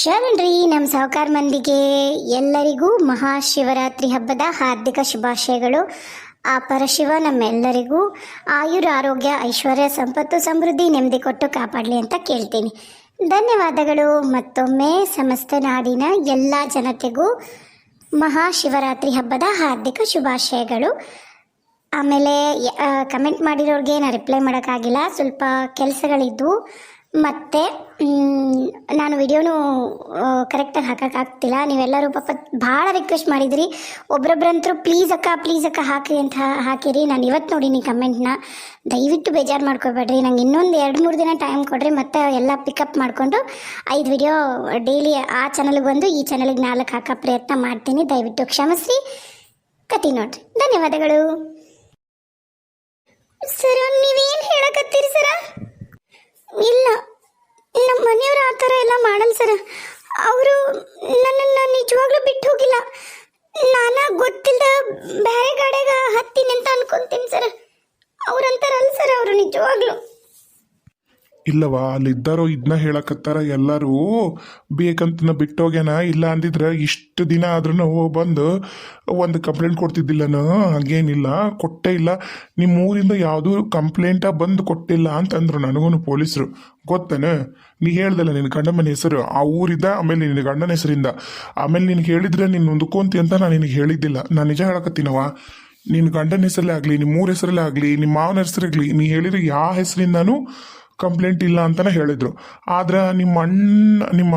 ಶರಣ್ರಿ ನಮ್ಮ ಸಾಹುಕಾರ ಮಂದಿಗೆ ಎಲ್ಲರಿಗೂ ಮಹಾಶಿವರಾತ್ರಿ ಹಬ್ಬದ ಹಾರ್ದಿಕ ಶುಭಾಶಯಗಳು. ಆ ಪರಶಿವ ನಮ್ಮೆಲ್ಲರಿಗೂ ಆಯುರ, ಆರೋಗ್ಯ, ಐಶ್ವರ್ಯ, ಸಂಪತ್ತು, ಸಮೃದ್ಧಿ, ನೆಮ್ಮದಿ ಕೊಟ್ಟು ಕಾಪಾಡಲಿ ಅಂತ ಕೇಳ್ತೀನಿ. ಧನ್ಯವಾದಗಳು. ಮತ್ತೊಮ್ಮೆ ಸಮಸ್ತ ನಾಡಿನ ಎಲ್ಲ ಜನತೆಗೂ ಮಹಾಶಿವರಾತ್ರಿ ಹಬ್ಬದ ಹಾರ್ದಿಕ ಶುಭಾಶಯಗಳು. ಆಮೇಲೆ ಕಮೆಂಟ್ ಮಾಡಿರೋರಿಗೆ ನಾನು ರಿಪ್ಲೈ ಮಾಡೋಕ್ಕಾಗಿಲ್ಲ. ಸ್ವಲ್ಪ ಕೆಲಸಗಳಿದ್ವು. ಮತ್ತು ನಾನು ವಿಡಿಯೋನು ಕರೆಕ್ಟಾಗಿ ಹಾಕೋಕ್ಕಾಗ್ತಿಲ್ಲ ನೀವೆಲ್ಲರೂ ಪಾಪ ಭಾಳ ರಿಕ್ವೆಸ್ಟ್ ಮಾಡಿದ್ರಿ. ಒಬ್ರೊಬ್ರಂತರೂ ಪ್ಲೀಸ್ ಅಕ್ಕ ಪ್ಲೀಸ್ ಅಕ್ಕ, ಹಾಕಿ ಅಂತ ಹಾಕಿರಿ. ನಾನು ಇವತ್ತು ನೋಡೀನಿ ಕಮೆಂಟ್ನ ದಯವಿಟ್ಟು ಬೇಜಾರು ಮಾಡ್ಕೋಬೇಡ್ರಿ. ನಂಗೆ ಇನ್ನೊಂದು ಎರಡು ಮೂರು ದಿನ ಟೈಮ್ ಕೊಡ್ರಿ. ಮತ್ತೆ ಎಲ್ಲ ಪಿಕಪ್ ಮಾಡಿಕೊಂಡು ಐದು ವಿಡಿಯೋ ಡೈಲಿ ಆ ಚಾನಲ್ಗೆ ಬಂದು ಈ ಚಾನಲ್ಗೆ ನಾಲ್ಕು ಹಾಕೋ ಪ್ರಯತ್ನ ಮಾಡ್ತೀನಿ. ದಯವಿಟ್ಟು ಕ್ಷಮಿಸಿ ಕತಿ ನೋಡ್ರಿ. ಧನ್ಯವಾದಗಳು. ಸರ್, ನೀವೇನು ಹೇಳಕತ್ತೀರಿ ಸರ? ಇಲ್ಲ. ನಮ್ಮ ಮನೆಯವರು ಆ ಥರ ಎಲ್ಲ ಮಾಡಲ್ಲ ಸರ್. ಅವರು ನನ್ನನ್ನು ನಿಜವಾಗ್ಲೂ ಬಿಟ್ಟು ಹೋಗಿಲ್ಲ. ನಾನಾ ಗೊತ್ತಿಲ್ಲದ ಬೇರೆ ಗಾಡಿಗೆ ಹತ್ತೀನಿ ಅಂತ ಅನ್ಕೊಂತೀನಿ ಸರ್. ಅವ್ರಂತಾರಲ್ಲ ಸರ್ ಅವರು ನಿಜವಾಗ್ಲೂ. ಇಲ್ಲವಾ, ಅಲ್ಲಿದ್ದಾರೋ ಇದನ್ನ ಹೇಳಕತ್ತಾರ ಎಲ್ಲರೂ ಬೇಕಂತ ಬಿಟ್ಟೋಗ್ಯಾನ? ಇಲ್ಲ ಅಂದಿದ್ರೆ ಇಷ್ಟು ದಿನ ಆದ್ರೂ ಬಂದು ಒಂದು ಕಂಪ್ಲೇಂಟ್ ಕೊಡ್ತಿದ್ದಿಲ್ಲನ? ಹಾಗೇನಿಲ್ಲ, ಕೊಟ್ಟೇ ಇಲ್ಲ. ನಿಮ್ಮ ಊರಿಂದ ಯಾವುದೂ ಕಂಪ್ಲೇಂಟ ಬಂದು ಕೊಟ್ಟಿಲ್ಲ ಅಂತಂದ್ರು ನನಗೂ ಪೊಲೀಸರು. ಗೊತ್ತೇನು? ನೀ ಹೇಳ್ದಲ್ಲ ನಿನ್ನ ಗಂಡಮ್ಮನ ಮನೆ ಹೆಸರು, ಆ ಊರಿದ್ದ ಆಮೇಲೆ ನಿನ್ನ ಗಂಡನ ಹೆಸರಿಂದ. ಆಮೇಲೆ ನಿನಗೆ ಹೇಳಿದ್ರೆ ನೀನು ಹೊಂದ್ಕೊಂತಿ ಅಂತ ನಾನು ನಿನಗೆ ಹೇಳಿದ್ದಿಲ್ಲ. ನಾನು ನಿಜ ಹೇಳಕತ್ತೀನವ ನಿನ್ನ ಗಂಡನ ಹೆಸರಲ್ಲೇ ಆಗಲಿ ನಿಮ್ಮ ಊರ ಹೆಸರಲ್ಲೇ ಆಗಲಿ ನಿಮ್ಮ ಮಾವನ ಹೆಸರಾಗಲಿ, ನೀ ಹೇಳಿದ್ರೆ ಯಾವ ಹೆಸರಿಂದನೂ ಕಂಪ್ಲೇಂಟ್ ಇಲ್ಲ ಅಂತಾನೆ ಹೇಳಿದ್ರು. ಆದ್ರೆ ನಿಮ್ಮ ಅಣ್ಣ ನಿಮ್ಮ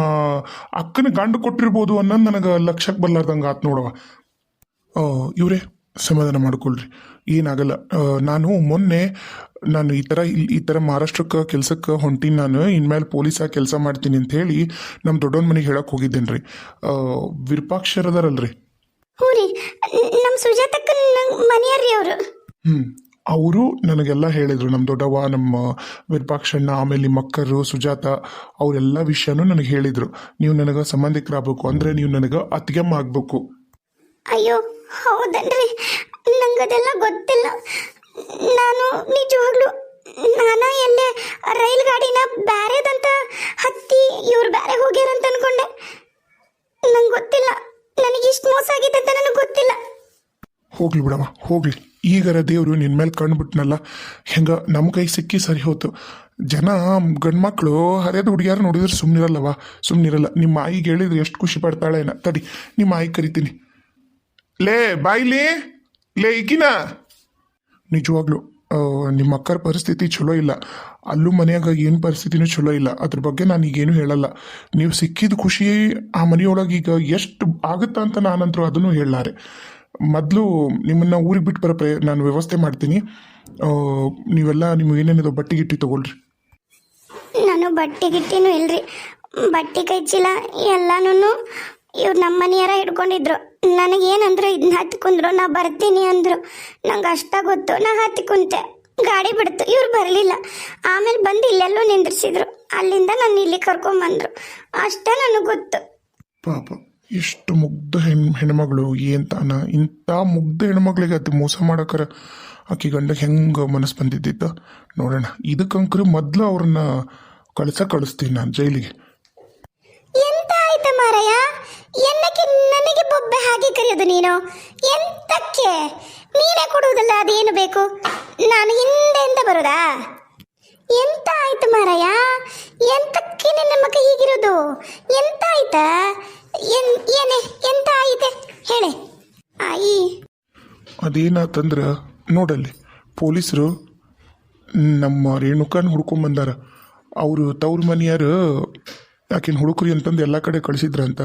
ಅಕ್ಕನ ಗಂಡು ಕೊಟ್ಟಿರ್ಬೋದು ಅನ್ನೋದು ನನಗೆ ಲಕ್ಷಕ್ಕೆ ಬರ್ಲಾರ್ದಂಗೆ ಆತು ನೋಡವ ಇವರೇ ಸಮಾಧಾನ ಮಾಡ್ಕೊಳ್ರಿ. ಏನಾಗಲ್ಲ. ನಾನು ಮೊನ್ನೆ ನಾನು ಈ ಥರ ಇಲ್ಲಿ ಈ ಥರ ಮಹಾರಾಷ್ಟ್ರಕ್ಕೆ ಕೆಲ್ಸಕ್ಕೆ ಹೊಂಟೀನಿ ನಾನು. ಇನ್ಮೇಲೆ ಪೊಲೀಸಾಗಿ ಕೆಲಸ ಮಾಡ್ತೀನಿ ಅಂತ ಹೇಳಿ ನಮ್ಮ ದೊಡ್ಡವನ ಮನೆಗೆ ಹೇಳಕ್ಕೆ ಹೋಗಿದ್ದೇನೆ ರೀ ವಿರೂಪಾಕ್ಷರದಾರಲ್ರಿ? ಹ್ಞೂ ರೀ. ನಮ್ಮ ಸುಜಾತಕ್ಕನ ಮನೆಯವ್ರಿ ಅವರು. ಹ್ಞೂ ಅವರು ನನಗೆಲ್ಲ ಹೇಳಿದರು ನಮ್ಮ ದೊಡ್ಡವ್ವ ನಮ್ಮ ವಿರೂಪಾಕ್ಷಣ್ಣ ಆಮೇಲೆ ನಿಮ್ಮ ಅಕ್ಕರು ಸುಜಾತ ಅವರೆಲ್ಲ ವಿಷಯನೂ ನನಗೆ ಹೇಳಿದರು. ನೀವು ನನಗೆ ಸಂಬಂಧಿಕರಾಗಬೇಕು ಅಂದರೆ ನೀವು ನನಗೆ ಅತ್ತಿಗೆಮ್ಮ ಆಗಬೇಕು. ಅಯ್ಯೋ ಹೌದನ್ರಿ. ನಂಗದೆಲ್ಲ ಗೊತ್ತಿಲ್ಲ. ನಾನು ನಿಜವಾಗ್ಲು ನಾನ ಎಲ್ಲೇ ರೈಲ್ ಗಾಡಿನ ಬ್ಯಾರೆದಂತ ಹತ್ತಿ ಇವ್ರು ಬ್ಯಾರೆ ಹೋಗ್ಯಾರಂತ ಅನ್ಕೊಂಡೆ. ನಂಗೆ ಗೊತ್ತಿಲ್ಲ. ನನಗೆ ಇಷ್ಟು ಮೋಸ ಆಗಿದೆ ಅಂತ ನನಗೆ ಗೊತ್ತಿಲ್ಲ. ಹೋಗ್ಲಿ ಬಿಡಮ್ಮ ಹೋಗ್ಲಿ. ಈಗರ ದೇವರು ನಿನ್ನ ಮೇಲೆ ಕಂಡುಬಿಟ್ನಲ್ಲ ಹೆಂಗ ನಮ್ಮ ಕೈ ಸಿಕ್ಕಿ ಸರಿ ಹೋತು. ಜನ ಗಂಡ್ಮಕ್ಳು ಹರಿಯದ ಹುಡುಗಿಯಾರು ನೋಡಿದ್ರೆ ಸುಮ್ಮನಿರಲ್ಲವ ಸುಮ್ಮನಿರಲ್ಲ ನಿಮ್ಮ ಆಯಿಗೆ ಹೇಳಿದ್ರೆ ಎಷ್ಟು ಖುಷಿ ಪಡ್ತಾಳೆ ಏನ ತಡಿ, ನಿಮ್ಮ ಆಯಿ ಕರಿತೀನಿ. ಲೇ, ಬಾಯ್ಲಿ, ಲೇ, ಈಗಿನ. ನಿಜವಾಗ್ಲು ನಿಮ್ಮ ಅಕ್ಕರ ಪರಿಸ್ಥಿತಿ ಚಲೋ ಇಲ್ಲ. ಅಲ್ಲೂ ಮನೆಯಾಗ ಏನು ಪರಿಸ್ಥಿತಿನೂ ಚಲೋ ಇಲ್ಲ. ಅದ್ರ ಬಗ್ಗೆ ನಾನು ಈಗೇನು ಹೇಳಲ್ಲ. ನೀವು ಸಿಕ್ಕಿದ ಖುಷಿ ಆ ಮನೆಯೊಳಗೆ ಈಗ ಎಷ್ಟು ಆಗುತ್ತಾ ಅಂತ ನಾನಂತರೂ ಅದನ್ನು ಹೇಳಲಾರೆ. ಮೊದಲು ನಿಮ್ಮನ್ನು ಊರಿಗೆ ಬಿಟ್ಟು ಬರೋ ಪ್ರಯ ನಾನು ವ್ಯವಸ್ಥೆ ಮಾಡ್ತೀನಿ. ನೀವೆಲ್ಲ ನಿಮ್ಗೆ ಏನೇನಿದೆ ಬಟ್ಟೆ ಗಿಟ್ಟಿ ತಗೊಳ್ರಿ. ನಾನು ಬಟ್ಟೆ ಗಿಟ್ಟಿನೂ ಇಲ್ರಿ. ಬಟ್ಟೆ ಕೈ ಚೀಲ ಎಲ್ಲಾನು ಇವ್ರು ನಮ್ಮ ಮನೆಯರ ಹಿಡ್ಕೊಂಡಿದ್ರು. ನನಗೇನಂದ್ರು ಇದನ್ನ ಹತ್ಕೊಂಡ್ರು ನಾ ಬರ್ತೀನಿ ಅಂದ್ರು. ನಂಗೆ ಅಷ್ಟ ಗೊತ್ತು. ನಾ ಹತ್ತಿ ಕುಂತೆ. ಗಾಡಿ ಬಿಡ್ತು. ಇವ್ರು ಬರಲಿಲ್ಲ. ಆಮೇಲೆ ಬಂದು ಇಲ್ಲೆಲ್ಲೂ ನಿಂದ್ರಿಸಿದ್ರು. ಅಲ್ಲಿಂದ ನಾನು ಇಲ್ಲಿ ಕರ್ಕೊಂಬಂದ್ರು. ಅಷ್ಟೇ ನನಗೆ ಗೊತ್ತು. ಪಾಪ. ಎಷ್ಟು ಮುಗ್ಧ ಹೆಣ್, ಹೆಣ್ಮಗಳು ಏನ್ ತಾನ? ಇಂಥ ಮುಗ್ಧ ಹೆಣ್ಮಗಳಿಗೆ ಅದು ಮೋಸ ಮಾಡಕ್ಕಾರ ಆಕಿ ಗಂಡ ಹೆಂಗೆ ಮನಸ್ಸು ಬಂದಿದ್ದಿದ್ದ ನೋಡೋಣ. ಇದಕ್ಕಂಕ್ರು ಮೊದಲು ಅವ್ರನ್ನ ಕಳಿಸ ಕಳಿಸ್ತೀನಿ ನಾನು ಜೈಲಿಗೆ. ಎಂತ ಆಯ್ತ ಮಾರಾಯ ಎಲ್ಲಕ್ಕೆ ನನಗೆ ಬೊಬ್ಬೆ ಹಾಗೆ ಕರೆಯೋದು ನೀನು? ಎಂತಕ್ಕೆ? ನೀನೇ ಕೊಡುವುದಲ್ಲ, ಅದೇನು ಬೇಕು? ನಾನು ಹಿಂದೆಯಿಂದ ಬರೋದಾ? ಎಂತ ಆಯ್ತು ಮಾರಾಯ? ಎಂತಕ್ಕೆ ನಿನ್ನ ಮಗ ಹೀಗಿರೋದು? ಎಂತ ಆಯ್ತ ಏನೇ ಎಂತ ಆಯಿತೆ ಹೇಳೆ. ಆಯಿ. ಅದೇನಾತಂದ್ರೆ, ನೋಡಲ್ಲಿ, ಪೊಲೀಸರು ನಮ್ಮ ರೇಣುಕಾನ ಹುಡ್ಕೊಂಡ್ ಬಂದಾರ ಅವರು ತವ್ರ ಮನೆಯಾರು ಆಕಿನ ಹುಡುಕ್ರಿ ಅಂತಂದು ಎಲ್ಲ ಕಡೆ ಕಳಿಸಿದ್ರಂತ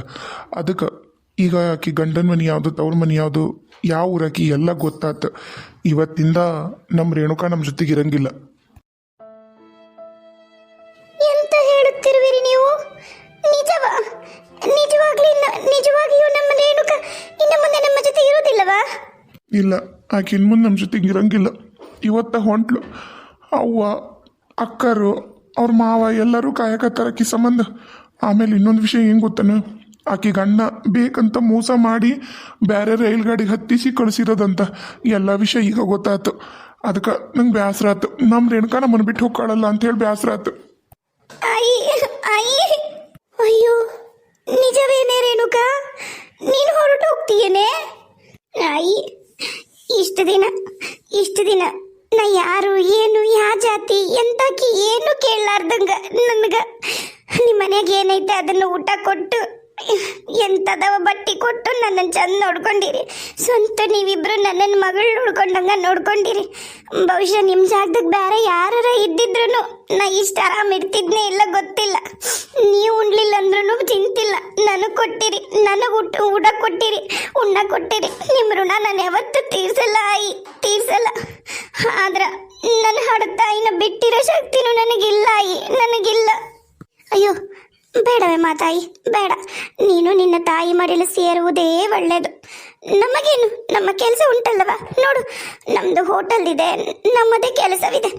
ಅದಕ್ಕೆ ಈಗ ಆಕಿ ಗಂಡನ ಮನೆ ಯಾವುದು, ತವ್ರ ಮನೆ ಯಾವುದು, ಯಾವ ಊರಾಕಿ ಎಲ್ಲ ಗೊತ್ತಾತು. ಇವತ್ತಿಂದ ನಮ್ಮ ರೇಣುಕಾ ನಮ್ಮ ಜೊತೆಗೆ ಇರಂಗಿಲ್ಲ. ಇಲ್ಲ ಆಕೆ ಇನ್ನು ಮುಂದೆ ನಮ್ಮ ಜೊತೆಗೆ ಇರಂಗಿಲ್ಲ. ಇವತ್ತ ಹೊಂಟ್ಲು. ಅವ್ವ, ಅಕ್ಕರು, ಅವ್ರ ಮಾವ ಎಲ್ಲರೂ ಕಾಯಕತ್ತಾರ ಆಕಿ ಸಂಬಂಧ. ಆಮೇಲೆ ಇನ್ನೊಂದು ವಿಷಯ ಏನು ಗೊತ್ತನ? ಆಕೆ ಗಂಡ ಬೇಕಂತ ಮೋಸ ಮಾಡಿ ಬೇರೆ ರೈಲ್ ಗಾಡಿಗೆ ಹತ್ತಿಸಿ ಕಳಿಸಿರೋದಂತ. ಎಲ್ಲ ವಿಷಯ ಈಗ ಗೊತ್ತಾಯ್ತು. ಅದಕ್ಕೆ ನಂಗೆ ಬೇಸರ ಆಯ್ತು ನಮ್ಮ ರೇಣುಕಾ ನಮ್ಮನ್ನು ಬಿಟ್ಟು ಹೋಗ್ಕೊಳ್ಳಲ್ಲ ಅಂತೇಳಿ ಬೇಸರ ಆಯ್ತು ಆಯಿ ಆಯಿ ಅಯ್ಯೋ ನಿಜವೇನೇ ರೇಣುಕಾ ನೀನು ಹೊರಟು ಹೋಗ್ತೀಯೇನೆ ನಾಯಿ ಇಷ್ಟು ದಿನ ಇಷ್ಟು ದಿನ ನಾ ಯಾರು, ಏನು, ಯಾ ಜಾತಿ, ಎಂತಾಕಿ, ಏನು ಕೇಳಲಾರ್ದಂಗ ನನಗ. ನಿಮ್ಮ ಮನೆಗೆ ಏನೈತೆ ಅದನ್ನು ಊಟ ಕೊಟ್ಟು ಎಂತದವ ಬಟ್ಟಿ ಕೊಟ್ಟು ನನ್ನನ್ನು ಚಂದ ನೋಡ್ಕೊಂಡಿರಿ. ಸ್ವಂತ ನೀವಿಬ್ರು ನನ್ನನ್ನು ಮಗಳು ನೋಡ್ಕೊಂಡಂಗ ನೋಡ್ಕೊಂಡಿರಿ. ಬಹುಶಃ ನಿಮ್ಮ ಜಾಗದಾಗ ಬೇರೆ ಯಾರ ಇದ್ದಿದ್ರು ನಾ ಇಷ್ಟು ಆರಾಮ್ ಇರ್ತಿದ್ನೇ ಇಲ್ಲ ಗೊತ್ತಿಲ್ಲ. ನೀವು ಉಣ್ಲಿಲ್ಲ ಅಂದ್ರೂ ತಿಂತಿಲ್ಲ. ನನಗೆ ಕೊಟ್ಟಿರಿ. ನನಗೆ ಊಟ ಊಟ ಕೊಟ್ಟಿರಿ. ಉಣ್ಣ ಕೊಟ್ಟಿರಿ. ನಿಮ್ಮ ಋಣ ನಾನು ಯಾವತ್ತೂ ತೀರ್ಸಲ್ಲ ಆಯಿ. ತೀರ್ಸಲ್ಲ. ಆದ್ರೆ ನನ್ನ ಹಡತಾಯಿನ ಬಿಟ್ಟಿರೋ ಶಕ್ತಿನೂ ನನಗಿಲ್ಲ ಆಯಿ. ನನಗಿಲ್ಲ. ಅಯ್ಯೋ ಬೇಡವೇ ಮಾತಾಯಿ ಬೇಡ. ನೀನು ನಿನ್ನ ತಾಯಿ ಮಡಿಲು ಸೇರುವುದೇ ಒಳ್ಳೆಯದು. ನಮಗೇನು? ನಮ್ಮ ಕೆಲಸ ಉಂಟಲ್ಲವ? ನೋಡು ನಮ್ಮದು ಹೋಟೆಲ್ ಇದೆ ನಮ್ಮದೇ ಕೆಲಸವಿದೆ.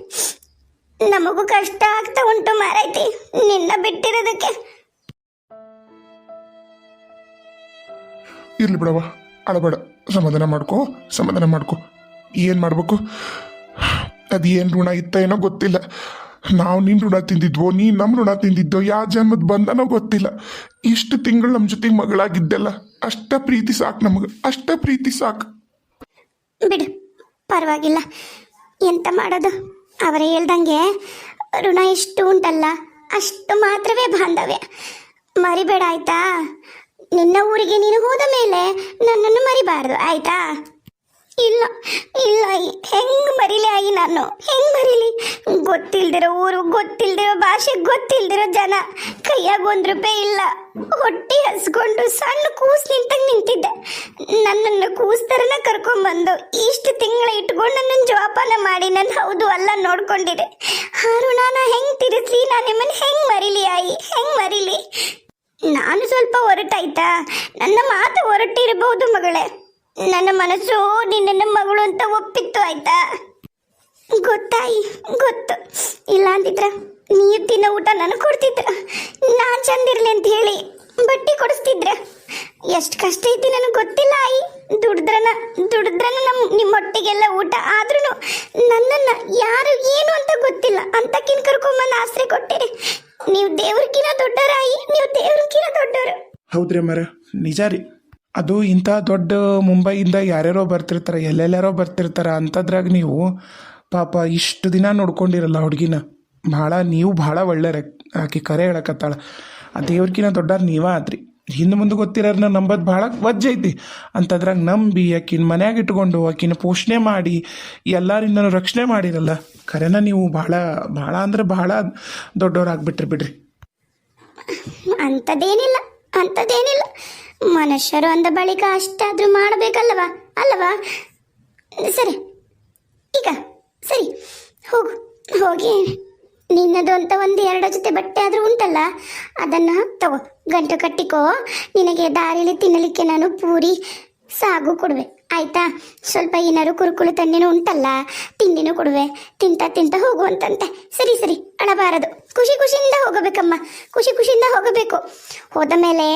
ನಮಗೂ ಕಷ್ಟ ಆಗ್ತಾ ಉಂಟು ಮಾರೈತಿ ನಿನ್ನ ಬಿಟ್ಟಿರೋದಕ್ಕೆ. ಇರ್ಲಿ ಬಿಡವ ಅಳಬೇಡ. ಸಮಾಧಾನ ಮಾಡ್ಕೋ ಸಮಾಧಾನ ಮಾಡ್ಕೋ. ಏನು ಮಾಡ್ಬೇಕು? ಅದು ಏನು ಋಣ ಇತ್ತ ಏನೋ ಗೊತ್ತಿಲ್ಲ. ನಾವು ನಿನ್ನ ಋಣ ತಿಂದಿದ್ವೋ ನೀ ನಮ್ಮ ಋಣ ತಿಂದಿದ್ದೋ ಯಾವ ಜನ್ಮದ ಬಂದನೋ ಗೊತ್ತಿಲ್ಲ. ಇಷ್ಟು ತಿಂಗಳು ನಮ್ಮ ಜೊತೆಗೆ ಮಗಳಾಗಿದ್ದೆಲ್ಲ, ಅಷ್ಟ ಪ್ರೀತಿ ಸಾಕು ನಮಗೆ, ಅಷ್ಟ ಪ್ರೀತಿ ಸಾಕು. ಬಿಡು, ಪರವಾಗಿಲ್ಲ. ಎಂತ ಮಾಡೋದು? ಅವರೇ ಹೇಳ್ದಂಗೆ, ಋಣ ಎಷ್ಟು ಉಂಟಲ್ಲ, ಅಷ್ಟು ಮಾತ್ರವೇ ಬಾಂಧವ್ಯ. ಮರಿಬೇಡ, ಆಯ್ತಾ? ನಿನ್ನ ಊರಿಗೆ ನೀನು ಹೋದ ಮೇಲೆ ನನ್ನನ್ನು ಮರಿಬಾರದು, ಆಯ್ತಾ? ಇಲ್ಲ ಇಲ್ಲ. ಹೆಂಗ್ ಮರಿಲಿ ಆಯಿ ನಾನು? ಹೆಂಗ್ ಮರಿಲಿ? ಗೊತ್ತಿಲ್ದಿರೋ ಊರು, ಗೊತ್ತಿಲ್ದಿರೋ ಭಾಷೆ, ಗೊತ್ತಿಲ್ದಿರೋ ಜನ. ಕೈಯಾಗ ಒಂದ್ ರೂಪಾಯಿ ಇಲ್ಲ. ಹೊಟ್ಟೆ ಹಸ್ಕೊಂಡು ಸಣ್ಣ ಕೂಸ್ ನಿಂತಂಗ್ ನಿಂತಿದ್ದೆ. ನನ್ನನ್ನು ಕೂಸ್ತರನ ಕರ್ಕೊಂಡ್ಬಂದು ಇಷ್ಟು ತಿಂಗಳ ಇಟ್ಕೊಂಡು ನನ್ನನ್ನು ಜೋಪಾನ ಮಾಡಿ ನನ್ನ ಹೌದು ಅಲ್ಲ ನೋಡ್ಕೊಂಡಿದೆ ಹಾರು ನಾನು ಹೆಂಗ್ ತಿರುಗಿಸಿ ನಾನು ನಿಮ್ಮನ್ನ ಹೆಂಗ್ ಮರಿಲಿ ಆಯಿ? ಹೆಂಗ್ ಮರಿಲಿ? ನಾನು ಸ್ವಲ್ಪ ಹೊರಟಾಯ್ತಾ ನನ್ನ ಮಾತು ಹೊರಟಿರಬಹುದು ಮಗಳೇ. ನನ್ನ ಮನಸ್ಸು ನಿನ್ನ ಮಗಳು ಅಂತ ಒಪ್ಪಿತ್ತು, ಆಯ್ತಾ? ಗೊತ್ತಾಯಿ, ಗೊತ್ತು. ಇಲ್ಲ ಅಂದಿದ್ರ ನೀರು ತಿನ್ನೋ ಊಟ ನನಗೆ ಕೊಡ್ತಿದ್ರ. ನಾನು ಚಂದಿರ್ಲಿ ಅಂತ ಹೇಳಿ ಬಟ್ಟಿ ಕೊಡಿಸ್ತಿದ್ರ. ಎಷ್ಟು ಕಷ್ಟ ಐತಿ ನನಗೆ ಗೊತ್ತಿಲ್ಲ, ಆಯಿ. ದುಡಿದ್ರನ ದುಡಿದ್ರನ ನಮ್ಮ ನಿಮ್ಮ ಹೊಟ್ಟೆಗೆಲ್ಲ ಊಟ ಆದ್ರೂ ನನ್ನನ್ನು ಯಾರು ಏನು ಅಂತ ಗೊತ್ತಿಲ್ಲ. ಅಂತಕಿನ್ ಕರ್ಕೊಂಬಂದು ಆಸರೆ ಕೊಟ್ಟಿರಿ. ನೀವು ದೇವ್ರಕಿನ ದೊಡ್ಡರಾಯಿ ನೀವು ದೇವ್ರಕ್ಕಿನ್ನ ದೊಡ್ಡವರು ಹೌದ್ರಿ ಮರ ನಿಜ ರೀ. ಅದು ಇಂಥ ದೊಡ್ಡ ಮುಂಬೈಯಿಂದ ಯಾರ್ಯಾರೋ ಬರ್ತಿರ್ತಾರೆ ಎಲ್ಲೆಲ್ಲಾರೋ ಬರ್ತಿರ್ತಾರೆ ಅಂಥದ್ರಾಗ ನೀವು ಪಾಪ ಇಷ್ಟು ದಿನ ನೋಡ್ಕೊಂಡಿರಲ್ಲ ಹುಡುಗಿನ. ಭಾಳ, ನೀವು ಭಾಳ ಒಳ್ಳೆ ಆಕೆ ಕರೆ ಹೇಳಕತ್ತಾಳ. ಆ ದೇವ್ರಕಿನ ದೊಡ್ಡ ನೀವೇ ಆದ್ರಿ. ಹಿಂದೆ ಮುಂದೆ ಗೊತ್ತಿರೋರ್ನ ನಂಬೋದು ಭಾಳ ವಜ್ಜ ಐತಿ. ಅಂಥದ್ರಾಗ ನಂಬಿ ಆಕಿನ ಮನ್ಯಾಗ ಇಟ್ಕೊಂಡು ಆಕಿನ ಪೋಷಣೆ ಮಾಡಿ ಎಲ್ಲರಿಂದನೂ ರಕ್ಷಣೆ ಮಾಡಿರಲ್ಲ ಖರೇನ ನೀವು ಭಾಳ ಭಾಳ ಅಂದ್ರೆ ಭಾಳ ದೊಡ್ಡವ್ರಾಗ್ಬಿಟ್ರಿ ಬಿಡ್ರಿ. ಅಂಥದ್ದೇನಿಲ್ಲ ಅಂಥದ್ದೇನಿಲ್ಲ ಮನುಷ್ಯರು ಅಂದ ಬಳಿಕ ಅಷ್ಟಾದ್ರೂ ಮಾಡಬೇಕಲ್ಲವಾ ಅಲ್ಲವಾ ಸರಿ. ಈಗ, ಸರಿ. ಹೋಗು. ಹೋಗಿ. ನಿನ್ನದು ಅಂತ ಒಂದು ಎರಡು ಜೊತೆ ಬಟ್ಟೆ ಆದರೂ ಉಂಟಲ್ಲ? ಅದನ್ನು ತಗೋ. ಗಂಟು ಕಟ್ಟಿಕೋ. ನಿನಗೆ ದಾರಿಲಿ ತಿನ್ನಲಿಕ್ಕೆ ನಾನು ಪೂರಿ, ಸಾಗು ಕೊಡುವೆ. ಆಯ್ತಾ? ಸ್ವಲ್ಪ ಏನಾದ್ರು ಕುರುಕುಲು ತಣ್ಣೀನು ಉಂಟಲ್ಲ, ತಿಂಡಿನೂ ಕೊಡುವೆ. ತಿಂತ ತಿಂತ ಹೋಗುವಂತಂತೆ. ಸರಿ ಸರಿ ಅಳಬಾರದು ಖುಷಿ ಖುಷಿಯಿಂದ ಹೋಗಬೇಕಮ್ಮ. ಖುಷಿ ಖುಷಿಯಿಂದ ಹೋಗಬೇಕು. ಹೋದ ಮೇಲೆ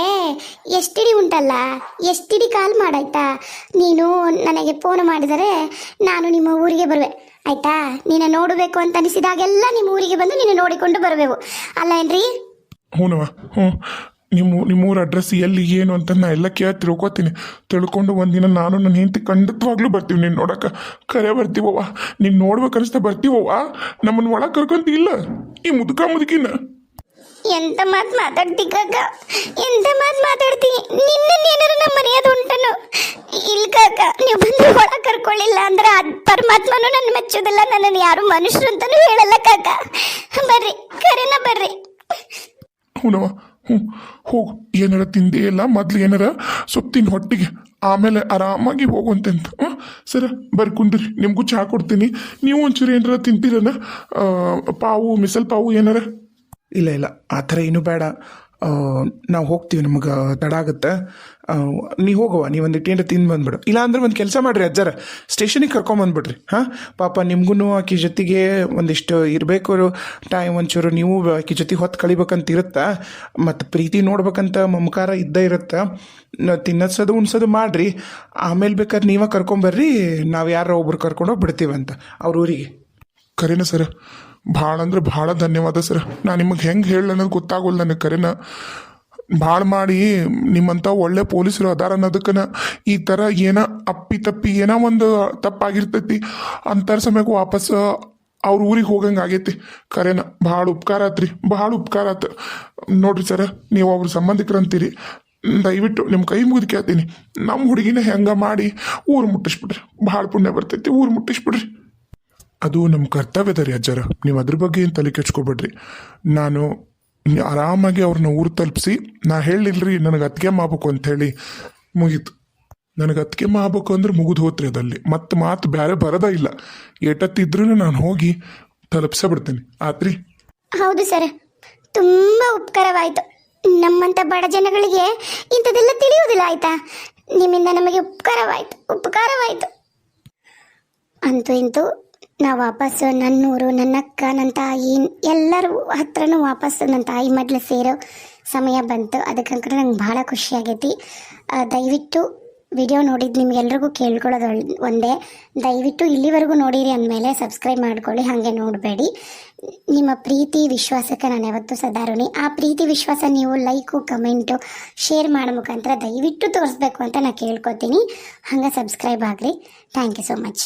ಎಷ್ಟಿಡಿ ಉಂಟಲ್ಲ? ಎಷ್ಟಿಡಿ ಕಾಲ್ ಮಾಡಾಯ್ತಾ? ನೀನು ನನಗೆ ಫೋನ್ ಮಾಡಿದರೆ ನಾನು ನಿಮ್ಮ ಊರಿಗೆ ಬರುವೆ. ಆಯ್ತಾ? ನೀನು ನೋಡಬೇಕು ಅಂತ ಅನಿಸಿದಾಗೆಲ್ಲ ನಿಮ್ಮ ಊರಿಗೆ ಬಂದು ನೀನು ನೋಡಿಕೊಂಡು ಬರಬೇಕು ಅಲ್ಲ, ಏನ್ರಿ? ನಿಮ್ಮ ನಿಮ್ಮೂರ ಅಡ್ರೆಸ್ ಎಲ್ಲಿ ಏನು ಅಂತ ನಾ ಎಲ್ಲ ಕೇಳಿ ತಿಳ್ಕೊತೀನಿ. ತಿಳ್ಕೊಂಡು ಒಂದಿನ ನಾನು ನನ್ನ ಹೆಂಡತಿ ಖಂಡಿತವಾಗ್ಲೂ ಬರ್ತೀವಿ. ನೀನು ನೋಡಕ್ಕೆ ಕರೆ ಬರ್ತೀವವ್ವ. ನೀನು ನೋಡ್ಬೇಕು ಅನಿಸ್ತಾ ಬರ್ತೀವವ್ವ. ನಮ್ಮನ್ನು ಒಳಗೆ ಕರ್ಕೊಂತಿಲ್ಲ ಈ ಮುದುಕ ಮುದುಕಿನ. ಎಂತ ಮಾತು ಮಾತಾಡ್ತಿ ಕಾಕ? ಎಂತ ಮಾತು ಮಾತಾಡ್ತಿ? ನಿನ್ನ ಏನಾರು ನಮ್ಮ ಮನೆಯದು ಉಂಟನು ಇಲ್ಲ ಕಾಕ ನೀವು ಬಂದು ಒಳ ಕರ್ಕೊಳ್ಳಿಲ್ಲ ಅಂದ್ರೆ ಅದ್ ಪರಮಾತ್ಮನು ನನ್ನ ಮೆಚ್ಚೋದಿಲ್ಲ. ನನ್ನನ್ನು ಯಾರು ಮನುಷ್ಯರು ಅಂತಾನು ಹೇಳಲ್ಲ ಕಾಕ. ಬರ್ರಿ ಕರೆನ ಬರ್ರಿ. ಹ್ಞೂನವ ಹ್ಞೂ ಹೋಗು, ಏನಾರ ತಿಂದೇ ಇಲ್ಲ ಮೊದ್ಲು ಏನಾರ ಸೊಪ್ಪು ತಿನ್ನು ಹೊಟ್ಟಿಗೆ, ಆಮೇಲೆ ಆರಾಮಾಗಿ ಹೋಗುವಂತೆ ಅಂತ ಹ್ಞೂ ಸರ ಬರ್ಕೊಂಡ್ರಿ ನಿಮಗೂ ಚಹಾ ಕೊಡ್ತೀನಿ. ನೀವು ಒಂಚೂರು ಏನಾರ ತಿಂತೀರನ? ಪಾವು, ಮಿಸಲ್ ಪಾವು ಏನಾರ? ಇಲ್ಲ ಇಲ್ಲ, ಆ ಥರ ಏನು ಬೇಡ. ನಾವು ಹೋಗ್ತೀವಿ, ನಮಗೆ ತಡ ಆಗುತ್ತೆ. ನೀವು ಹೋಗುವ ನೀವು ಒಂದಿಟ್ಟು ಏನಾರ ತಿಂದು ಬಂದ್ಬಿಡು. ಇಲ್ಲ ಅಂದ್ರೆ ಒಂದು ಕೆಲಸ ಮಾಡಿರಿ ಅಜ್ಜರ. ಸ್ಟೇಷನಿಗೆ ಕರ್ಕೊಂಬಂದ್ಬಿಡ್ರಿ ಹಾಂ? ಪಾಪ ನಿಮ್ಗೂ ಆಕೆ ಜೊತೆಗೆ ಒಂದಿಷ್ಟು ಇರಬೇಕು ಟೈಮ್ ಒಂಚೂರು ನೀವು ಆಕೆ ಜೊತೆ ಹೊತ್ತು ಕಳಿಬೇಕಂತ ಇರುತ್ತಾ. ಮತ್ತು ಪ್ರೀತಿ ನೋಡ್ಬೇಕಂತ ಮಮಕಾರ ಇದ್ದೇ ಇರುತ್ತೆ. ತಿನ್ನಿಸೋದು ತಿನ್ನಸೋದು, ಉಣ್ಸೋದು ಮಾಡಿರಿ. ಆಮೇಲೆ ಬೇಕಾದ್ರೆ ನೀವೇ ಕರ್ಕೊಂಬರ್ರಿ ನಾವು ಯಾರೋ ಒಬ್ರು ಕರ್ಕೊಂಡೋಗಿ ಬಿಡ್ತೀವಂತ, ಅವ್ರ ಊರಿಗೆ. ಕರೆನ ಸರ. ಭಾಳ ಅಂದ್ರೆ ಭಾಳ ಧನ್ಯವಾದ ಸರ್. ನಾನು ನಿಮಗೆ ಹೆಂಗೆ ಹೇಳ ಅನ್ನೋದು ಗೊತ್ತಾಗೋಲ್ಲ ನನಗೆ ಕರೆನ. ಭಾಳ ಮಾಡಿ ನಿಮ್ಮಂಥ ಒಳ್ಳೆ ಪೊಲೀಸರು ಅದಾರ ಅನ್ನೋದಕ್ಕನ ಈ ಥರ ಏನ ಅಪ್ಪಿ ತಪ್ಪಿ ಏನೋ ಒಂದು ತಪ್ಪಾಗಿರ್ತೈತಿ ಅಂಥರ ಸಮಯಕ್ಕೆ ವಾಪಸ್ ಅವ್ರ ಊರಿಗೆ ಹೋಗಂಗೆ ಆಗೈತಿ. ಕರೆನ, ಭಾಳ ಉಪಕಾರ ಆತ್ರಿ ಭಾಳ ಉಪಕಾರ ಆತು. ನೋಡ್ರಿ ಸರ, ನೀವು ಅವ್ರ ಸಂಬಂಧಿಕರಂತೀರಿ. ದಯವಿಟ್ಟು ನಿಮ್ಮ ಕೈ ಮುಗಿದು ಕೇಳ್ತೀನಿ. ನಮ್ಮ ಹುಡುಗಿನ ಹೆಂಗೆ ಮಾಡಿ ಊರು ಮುಟ್ಟಿಸ್ಬಿಡ್ರಿ. ಭಾಳ ಪುಣ್ಯ ಬರ್ತೈತಿ, ಊರು ಮುಟ್ಟಿಸ್ಬಿಡ್ರಿ. ಅದು ನಮ್ಮ ಕರ್ತವ್ಯದ ರೀ ಅಜ್ಜರ. ನೀವು ಅದ್ರ ಬಗ್ಗೆ ಏನು ತಲೆ ಕೆಚ್ಕೊಬೇಡ್ರಿ ನಾನು ಆರಾಮಾಗಿ ಅವ್ರನ್ನ ಊರು ತಲುಪಿಸಿ, ನಾ ಹೇಳಿಲ್ರಿ, ನನಗೆ ಅತ್ತಿಗೆ ಅಂತ ಅಂಥೇಳಿ ಮುಗೀತು. ನನಗೆ ಅತ್ತಿಗೆ ಮಾಬೇಕು ಅಂದ್ರೆ ಮುಗಿದು ಹೋತ್ರಿ ಅದಲ್ಲಿ. ಮತ್ತೆ ಮಾತು ಬೇರೆ ಬರೋದ ಇಲ್ಲ. ಎಟತ್ತಿದ್ರೂ ನಾನು ಹೋಗಿ ತಲುಪಿಸೇ ಬಿಡ್ತೀನಿ ಆತ್ರಿ? ಹೌದು ಸರ್. ತುಂಬ ಉಪಕಾರವಾಯಿತು. ನಮ್ಮಂತ ಬಡ ಜನಗಳಿಗೆ ಇಂಥದೆಲ್ಲ ತಿಳಿಯುವುದಿಲ್ಲ, ಆಯ್ತಾ? ನಿಮ್ಮಿಂದ ನಮಗೆ ಉಪಕಾರವಾಯಿತು. ಉಪಕಾರವಾಯಿತು. ಅಂತೂ ಇಂತೂ ನಾವು ವಾಪಸ್ಸು ನನ್ನೂರು ನನ್ನ ಅಕ್ಕ ನನ್ನ ತಾಯಿ, ಎಲ್ಲರೂ ಹತ್ರನೂ ವಾಪಸ್ಸು ನನ್ನ ತಾಯಿ ಮಡ್ಲು ಸೇರೋ ಸಮಯ ಬಂತು. ಅದಕ್ಕಂಕರ ನಂಗೆ ಭಾಳ ಖುಷಿಯಾಗೈತಿ ದಯವಿಟ್ಟು ವಿಡಿಯೋ ನೋಡಿದ್ದು ನಿಮ್ಗೆಲ್ರಿಗೂ ಕೇಳ್ಕೊಳ್ಳೋದು ಒಂದೇ. ದಯವಿಟ್ಟು ಇಲ್ಲಿವರೆಗೂ ನೋಡಿರಿ ಅಂದಮೇಲೆ ಸಬ್ಸ್ಕ್ರೈಬ್ ಮಾಡ್ಕೊಳ್ಳಿ, ಹಾಗೆ ನೋಡಬೇಡಿ. ನಿಮ್ಮ ಪ್ರೀತಿ, ವಿಶ್ವಾಸಕ್ಕೆ ನಾನು ಯಾವತ್ತೂ ಸದಾರುಣಿ. ಆ ಪ್ರೀತಿ, ವಿಶ್ವಾಸ ನೀವು ಲೈಕು, ಕಮೆಂಟು, ಶೇರ್ ಮಾಡೋ ಮುಖಾಂತರ ದಯವಿಟ್ಟು ತೋರಿಸ್ಬೇಕು ಅಂತ ನಾನು ಕೇಳ್ಕೊತೀನಿ. ಹಾಗೆ ಸಬ್ಸ್ಕ್ರೈಬ್ ಆಗಲಿ. Thank you so much.